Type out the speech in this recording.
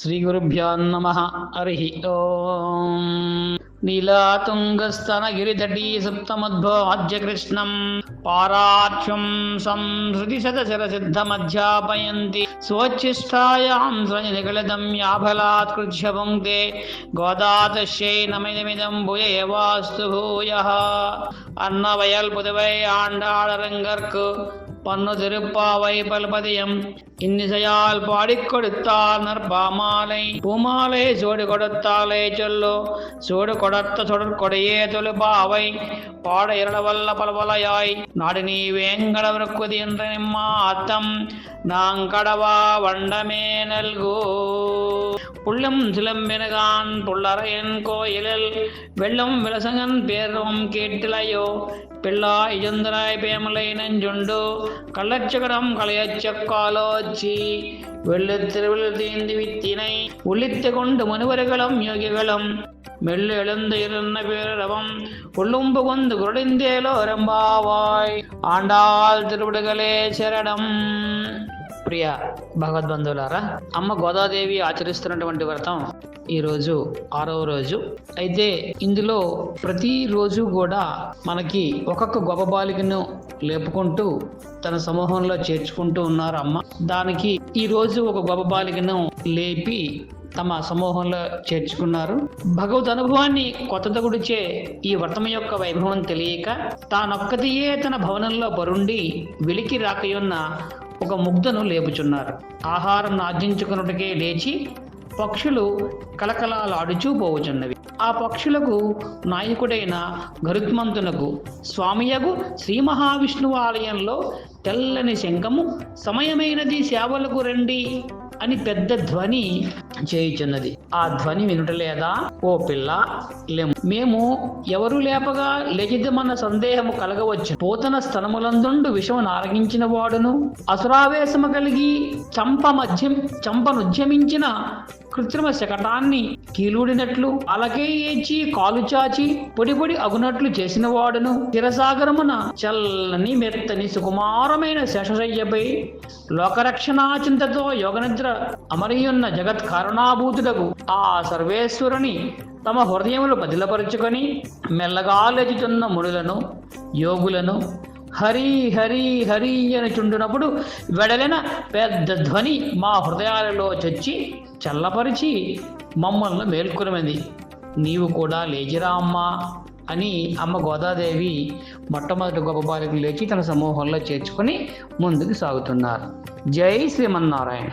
ஸ்ரீகுருभ्यान्नमः हरिः ॐ नीलातुङ्गस्तनगिरितटी सुप्तमद्भोज्यकृष्णं पाराक्षं संसृतिशतशरसिद्धमध्यापयन्ति स्वच्छिष्ठायां स्वनिगलितं याफलात् कृष्य पुङ्क्ते गोदातश्यै नमिदमिदं भुय एवास्तु भूयः अन्नवयल् पुदवै आण्डाळरङ्गर्क् பன்னு திருப்பாவை பல்பதியம் இன்னிசையால் பாடிக் கொடுத்தால் நற்பாமாலை. பூமாலை சூடு கொடுத்தாலே சொல்லு. சூடு கொடுத்த சுடற்கொடையே தொழுபாவை. பாட இரளவல்ல பல்வலையாய் நாடு நீ வேங்கடவருக்குதி என்ற நிம்மாத்தம். நாங்கடவா வண்டமே நல்கூ. புள்ளும் சிலம்பெனகான் புள்ளரையன் கோயிலில் வெள்ளம் விலசங்கன் பேரும் கேட்டிலையோ. பிள்ளா இஜந்தராய் பேமலை நெஞ்சுண்டு. கள்ளச்சகரம் கலையச்சக்காலோச்சி வெள்ளு திருவில் தீந்து வித்தினை. ஒழித்து கொண்டு மனுவர்களும் யோகிகளும். மெல்ல எழுந்து இருந்த பேரவம் உள்ளும் புகுந்து குரடிந்தேலோ ரம்பாவாய். ஆண்டாள் திருவிடுகளே சரணம். ప్రియ భగవద్బంధువులారా అమ్మ గోదాదేవి ఆచరిస్తున్నటువంటి వ్రతం ఈరోజు ఆరవ రోజు. అయితే ఇందులో ప్రతిరోజు కూడా మనకి ఒక్కొక్క గొప్ప బాలికను లేపుకుంటూ తన సమూహంలో చేర్చుకుంటూ ఉన్నారు అమ్మ. దానికి ఈ రోజు ఒక గొప్ప బాలికను లేపి తమ సమూహంలో చేర్చుకున్నారు. భగవద్ అనుభవాన్ని కొత్త గుడిచే ఈ వ్రతం యొక్క వైభవం తెలియక తానొక్కతియే తన భవనంలో బరుండి వెలికి రాకయున్న ఒక ముగ్ధను లేపుచున్నారు. ఆహారం ఆర్జించుకున్నటికే లేచి పక్షులు కలకలాలాడుచూ పోవుచున్నవి. ఆ పక్షులకు నాయకుడైన గరుత్మంతునకు స్వామియగు శ్రీ మహావిష్ణువు ఆలయంలో తెల్లని శంఖము సమయమైనది సేవలకు రండి. అని పెద్ద ధ్వని చేయుచున్నది. ఆ ధ్వని వినుటలేదా ఓ పిల్ల లేము. మేము ఎవరు లేపగా లేచిదమన్న సందేహము కలగవచ్చు పోతన స్థలములందుండు విషము నారగించిన వాడును. అసురావేశము కలిగి చంప మధ్యం చంపనుద్యమించిన కృత్రిమ శకటాన్ని కీలుడినట్లు అలకే ఏచి కాలు చాచి పొడి పొడి అగునట్లు చేసిన వాడును. చిరసాగరమున చల్లని మెత్తని సుకుమారమైన శేషశయ్యపై లోకరక్షణాచింతతో యోగనిద్ర అమరియున్న జగత్ కారణాభూతుడకు ఆ సర్వేశ్వరుని తమ హృదయములు బదిలపరుచుకొని మెల్లగా లేచుతున్న ముడులను యోగులను హరి హరి హరి అని చుండునప్పుడు వెడలిన పెద్ద ధ్వని మా హృదయాలలో చచ్చి చల్లపరిచి మమ్మల్ని మేల్కొనమంది నీవు కూడా లేచిరా అమ్మా అని అమ్మ గోదాదేవి మొట్టమొదటి గొప్ప బాలికలు లేచి తన సమూహంలో చేర్చుకొని ముందుకు సాగుతున్నారు. జై శ్రీమన్నారాయణ.